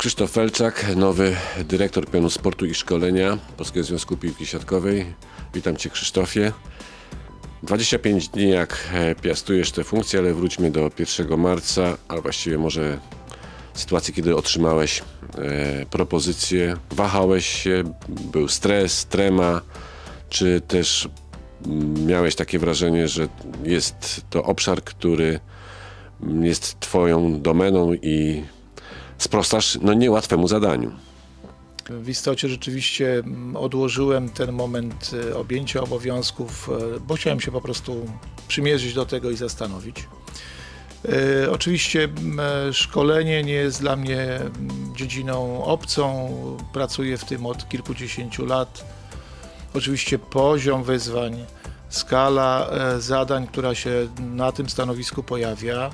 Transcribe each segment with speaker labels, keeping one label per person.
Speaker 1: Krzysztof Felczak, nowy dyrektor pionu sportu i szkolenia Polskiego Związku Piłki Siatkowej. Witam Cię Krzysztofie. 25 dni jak e, piastujesz tę funkcję, ale wróćmy do 1 marca, a właściwie może sytuacji, kiedy otrzymałeś e, propozycję. Wahałeś się, był stres, trema, czy też mm, miałeś takie wrażenie, że jest to obszar, który jest Twoją domeną i sprostasz no, niełatwemu zadaniu.
Speaker 2: W istocie rzeczywiście mm, odłożyłem ten moment e, objęcia obowiązków, e, bo chciałem się po prostu przymierzyć do tego i zastanowić. E, Oczywiście m, e, szkolenie nie jest dla mnie m, dziedziną obcą. Pracuję w tym od kilkudziesięciu lat. Oczywiście poziom wyzwań, skala zadań, która się na tym stanowisku pojawia,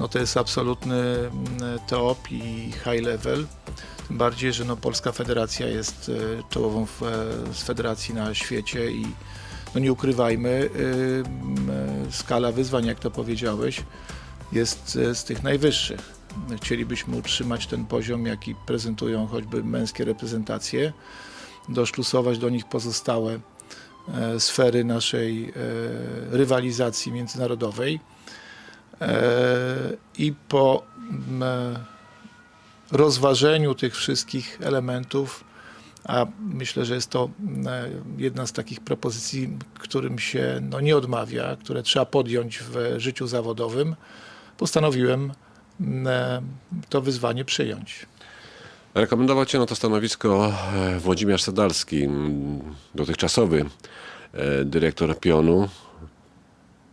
Speaker 2: no to jest absolutny m, top i high level. Tym bardziej, że no Polska Federacja jest e, czołową e, z federacji na świecie i no nie ukrywajmy, e, skala wyzwań, jak to powiedziałeś, jest z tych najwyższych. Chcielibyśmy utrzymać ten poziom, jaki prezentują choćby męskie reprezentacje, doszlusować do nich pozostałe sfery naszej rywalizacji międzynarodowej i po m, rozważeniu tych wszystkich elementów, a myślę, że jest to e, jedna z takich propozycji, którym się no, nie odmawia, które trzeba podjąć w życiu zawodowym, postanowiłem m, e, to wyzwanie przyjąć.
Speaker 1: Rekomendował Cię na to stanowisko e, Włodzimierz Sadalski, dotychczasowy e, dyrektor pionu.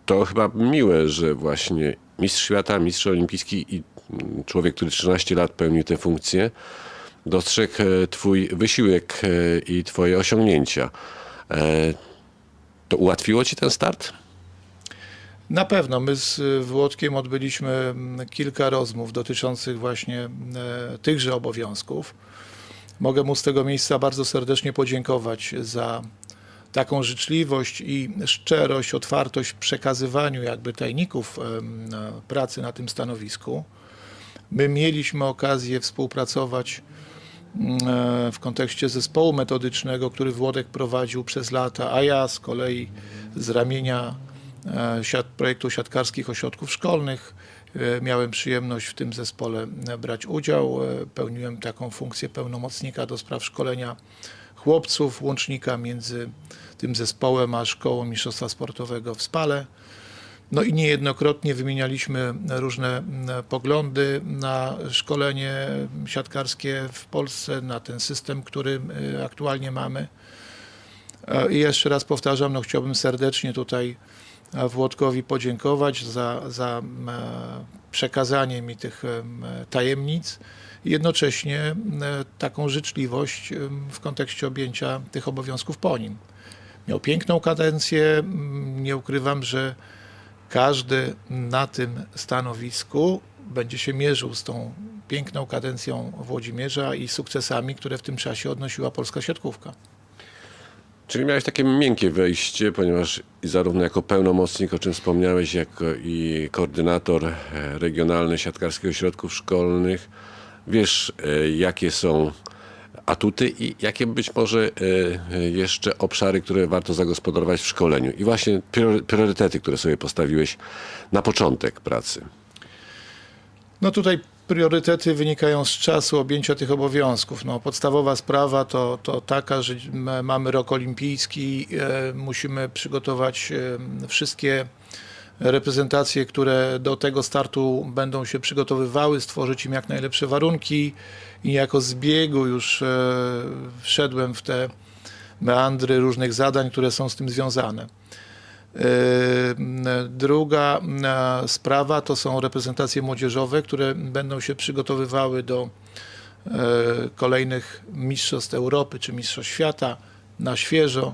Speaker 1: To chyba miłe, że właśnie mistrz świata, mistrz olimpijski i człowiek, który 13 lat pełni tę funkcję, dostrzegł e, Twój wysiłek e, i Twoje osiągnięcia. E, To ułatwiło Ci ten start?
Speaker 2: Na pewno. My z Włodkiem odbyliśmy kilka rozmów dotyczących właśnie tychże obowiązków. Mogę mu z tego miejsca bardzo serdecznie podziękować za taką życzliwość i szczerość, otwartość w przekazywaniu jakby tajników pracy na tym stanowisku. My mieliśmy okazję współpracować mm, e, w kontekście zespołu metodycznego, który Włodek prowadził przez lata, a ja z kolei z ramienia e, projektu siatkarskich ośrodków szkolnych miałem przyjemność w tym zespole e, brać udział. E, Pełniłem taką funkcję pełnomocnika do spraw szkolenia chłopców, łącznika między tym zespołem a szkołą mistrzostwa sportowego w Spale. No i niejednokrotnie wymienialiśmy różne poglądy na szkolenie siatkarskie w Polsce, na ten system, który aktualnie mamy. E, I jeszcze raz powtarzam, no chciałbym serdecznie tutaj e, Włodkowi podziękować za, za e, przekazanie mi tych em, tajemnic i jednocześnie m, taką życzliwość w kontekście objęcia tych obowiązków po nim. Miał piękną kadencję, nie ukrywam, że każdy na tym stanowisku będzie się mierzył z tą piękną kadencją Włodzimierza i sukcesami, które w tym czasie odnosiła polska siatkówka.
Speaker 1: Czyli miałeś takie miękkie wejście, ponieważ zarówno jako pełnomocnik, o czym wspomniałeś, jak i koordynator e, regionalny siatkarskich ośrodków szkolnych, wiesz, e, jakie są atuty i jakie być może e, jeszcze obszary, które warto zagospodarować w szkoleniu. I właśnie prior- priorytety, które sobie postawiłeś na początek pracy.
Speaker 2: No tutaj priorytety wynikają z czasu objęcia tych obowiązków. No, podstawowa sprawa to, to taka, że mamy rok olimpijski, e, musimy przygotować e, wszystkie reprezentacje, które do tego startu będą się przygotowywały, stworzyć im jak najlepsze warunki i jako z biegu już e, wszedłem w te meandry różnych zadań, które są z tym związane. Yy, Druga sprawa to są reprezentacje młodzieżowe, które będą się przygotowywały do e, kolejnych mistrzostw Europy czy mistrzostw świata na świeżo.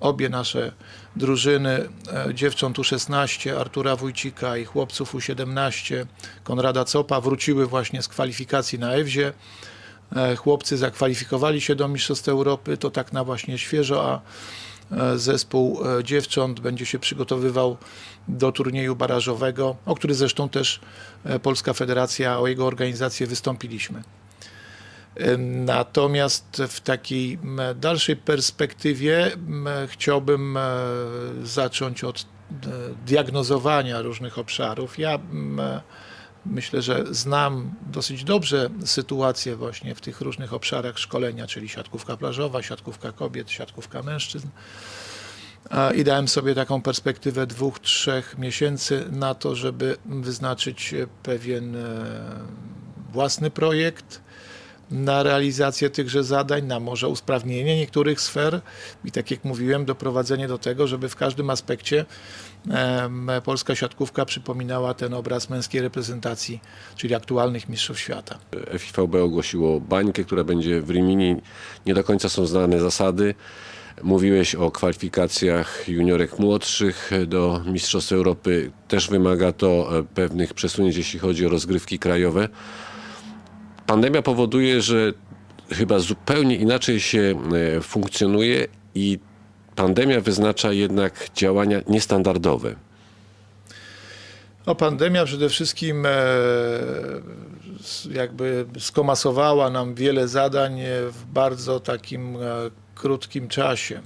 Speaker 2: Obie nasze drużyny, e, dziewcząt U16, Artura Wójcika i chłopców U17, Konrada Copa wróciły właśnie z kwalifikacji na EWZie. E, Chłopcy zakwalifikowali się do Mistrzostw Europy, to tak na właśnie świeżo, a zespół e, dziewcząt będzie się przygotowywał do turnieju barażowego, o który zresztą też e, Polska Federacja, o jego organizację wystąpiliśmy. Natomiast w takiej dalszej perspektywie chciałbym e, zacząć od e, diagnozowania różnych obszarów. Ja myślę, że znam dosyć dobrze sytuację właśnie w tych różnych obszarach szkolenia, czyli siatkówka plażowa, siatkówka kobiet, siatkówka mężczyzn. I dałem sobie taką perspektywę dwóch, trzech miesięcy na to, żeby wyznaczyć pewien e, własny projekt na realizację tychże zadań, na może usprawnienie niektórych sfer i tak jak mówiłem, doprowadzenie do tego, żeby w każdym aspekcie polska siatkówka przypominała ten obraz męskiej reprezentacji, czyli aktualnych mistrzów świata.
Speaker 1: FIVB ogłosiło bańkę, która będzie w Rimini. Nie do końca są znane zasady. Mówiłeś o kwalifikacjach juniorek młodszych do Mistrzostw Europy. Też wymaga to e, pewnych przesunięć, jeśli chodzi o rozgrywki krajowe. Pandemia powoduje, że chyba zupełnie inaczej się e, funkcjonuje i pandemia wyznacza jednak działania niestandardowe.
Speaker 2: No, pandemia przede wszystkim e, jakby skomasowała nam wiele zadań e, w bardzo takim krótkim czasie.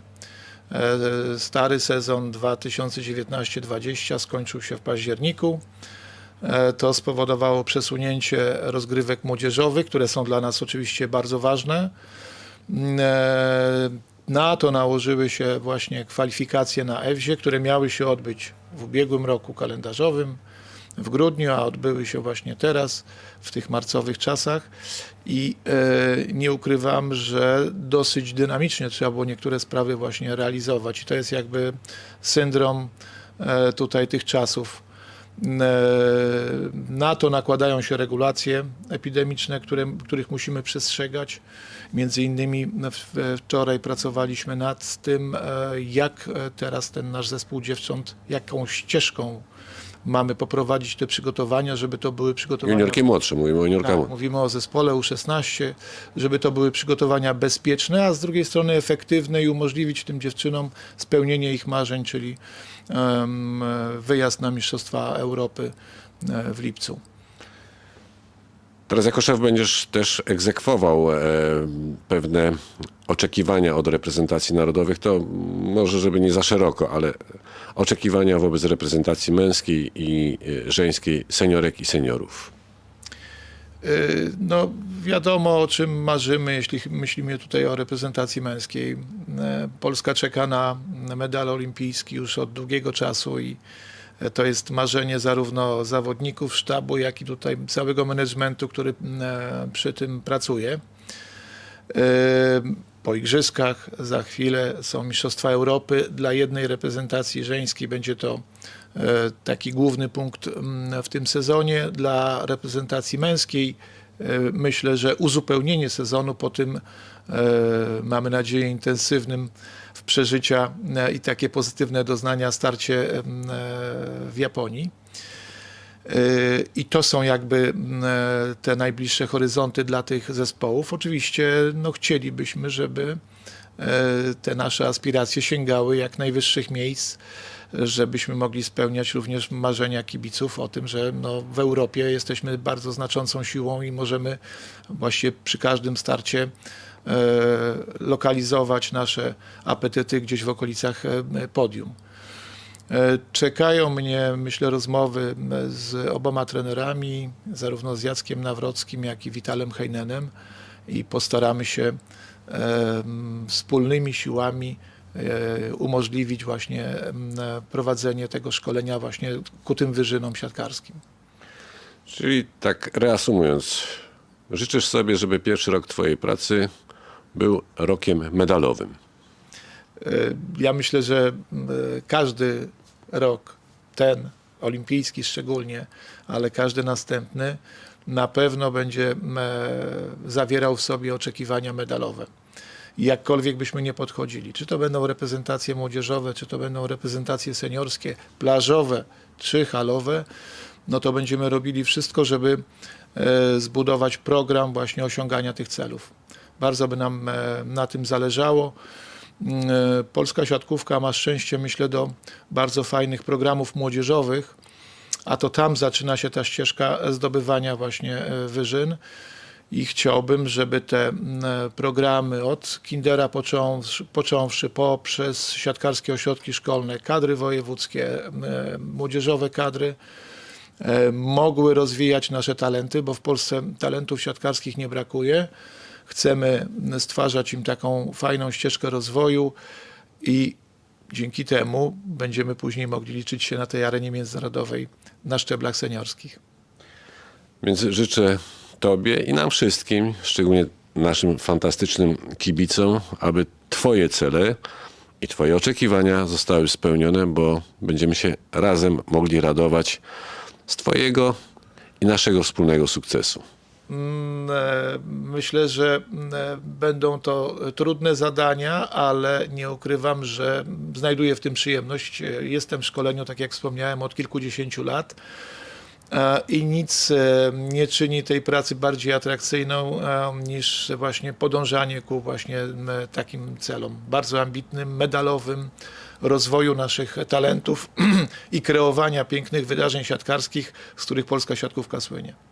Speaker 2: Stary sezon 2019-20 skończył się w październiku. E, To spowodowało przesunięcie rozgrywek młodzieżowych, które są dla nas oczywiście bardzo ważne. E, Na to nałożyły się właśnie kwalifikacje na EWZie, które miały się odbyć w ubiegłym roku kalendarzowym w grudniu, a odbyły się właśnie teraz w tych marcowych czasach i e, nie ukrywam, że dosyć dynamicznie trzeba było niektóre sprawy właśnie realizować i to jest jakby syndrom e, tutaj tych czasów. E, Na to nakładają się regulacje epidemiczne, które, których musimy przestrzegać. Między innymi wczoraj pracowaliśmy nad tym, e, jak e, teraz ten nasz zespół dziewcząt, jaką ścieżką mamy poprowadzić te przygotowania, żeby to były przygotowania.
Speaker 1: Juniorki młodsze, mówimy o juniorkach.
Speaker 2: Tak, mówimy o zespole U16, żeby to były przygotowania bezpieczne, a z drugiej strony efektywne i umożliwić tym dziewczynom spełnienie ich marzeń, czyli em, wyjazd na Mistrzostwa Europy e, w lipcu.
Speaker 1: Teraz jako szef będziesz też egzekwował e, pewne oczekiwania od reprezentacji narodowych. To może, żeby nie za szeroko, ale oczekiwania wobec reprezentacji męskiej i e, żeńskiej seniorek i seniorów.
Speaker 2: Y, No, wiadomo o czym marzymy, jeśli myślimy tutaj o reprezentacji męskiej. E, Polska czeka na medal olimpijski już od długiego czasu i e, to jest marzenie zarówno zawodników, sztabu, jak i tutaj całego managementu, który e, przy tym pracuje. E, Po igrzyskach za chwilę są Mistrzostwa Europy. Dla jednej reprezentacji żeńskiej będzie to e, taki główny punkt w tym sezonie. Dla reprezentacji męskiej myślę, że uzupełnienie sezonu po tym, mamy nadzieję, intensywnym w przeżycia e, i takie pozytywne doznania starcie e, w Japonii. I to są jakby e, te najbliższe horyzonty dla tych zespołów. Oczywiście no, chcielibyśmy, żeby e, te nasze aspiracje sięgały jak najwyższych miejsc, żebyśmy mogli spełniać również marzenia kibiców o tym, że no, w Europie jesteśmy bardzo znaczącą siłą i możemy właściwie przy każdym starcie e, lokalizować nasze apetyty gdzieś w okolicach e, podium. E, Czekają mnie, myślę, rozmowy z oboma trenerami, zarówno z Jackiem Nawrockim, jak i Witalem Heinenem i postaramy się e, wspólnymi siłami e, umożliwić właśnie prowadzenie tego szkolenia właśnie ku tym wyżynom siatkarskim.
Speaker 1: Czyli tak reasumując, życzysz sobie, żeby pierwszy rok twojej pracy był rokiem medalowym.
Speaker 2: Ja myślę, że każdy rok, ten olimpijski szczególnie, ale każdy następny na pewno będzie zawierał w sobie oczekiwania medalowe. Jakkolwiek byśmy nie podchodzili, czy to będą reprezentacje młodzieżowe, czy to będą reprezentacje seniorskie, plażowe czy halowe, no to będziemy robili wszystko, żeby e, zbudować program właśnie osiągania tych celów. Bardzo by nam e, na tym zależało. Mm, e, Polska siatkówka ma szczęście, myślę, do bardzo fajnych programów młodzieżowych, a to tam zaczyna się ta ścieżka zdobywania właśnie e, wyżyn. i chciałbym, żeby te mm, programy od Kindera począwszy, począwszy poprzez siatkarskie ośrodki szkolne, kadry wojewódzkie, m, młodzieżowe kadry, mogły rozwijać nasze talenty, bo w Polsce talentów siatkarskich nie brakuje. Chcemy stwarzać im taką fajną ścieżkę rozwoju i dzięki temu będziemy później mogli liczyć się na tej arenie międzynarodowej na szczeblach seniorskich.
Speaker 1: Więc życzę Tobie i nam wszystkim, szczególnie naszym fantastycznym kibicom, aby Twoje cele i Twoje oczekiwania zostały spełnione, bo będziemy się razem mogli radować z Twojego i naszego wspólnego sukcesu.
Speaker 2: Mm, e, Myślę, że mm, e, będą to trudne zadania, ale nie ukrywam, że znajduję w tym przyjemność. E, Jestem w szkoleniu, tak jak wspomniałem, od kilkudziesięciu lat i nic nie czyni tej pracy bardziej atrakcyjną niż właśnie podążanie ku właśnie takim celom bardzo ambitnym, medalowym rozwoju naszych talentów i kreowania pięknych wydarzeń siatkarskich, z których polska siatkówka słynie.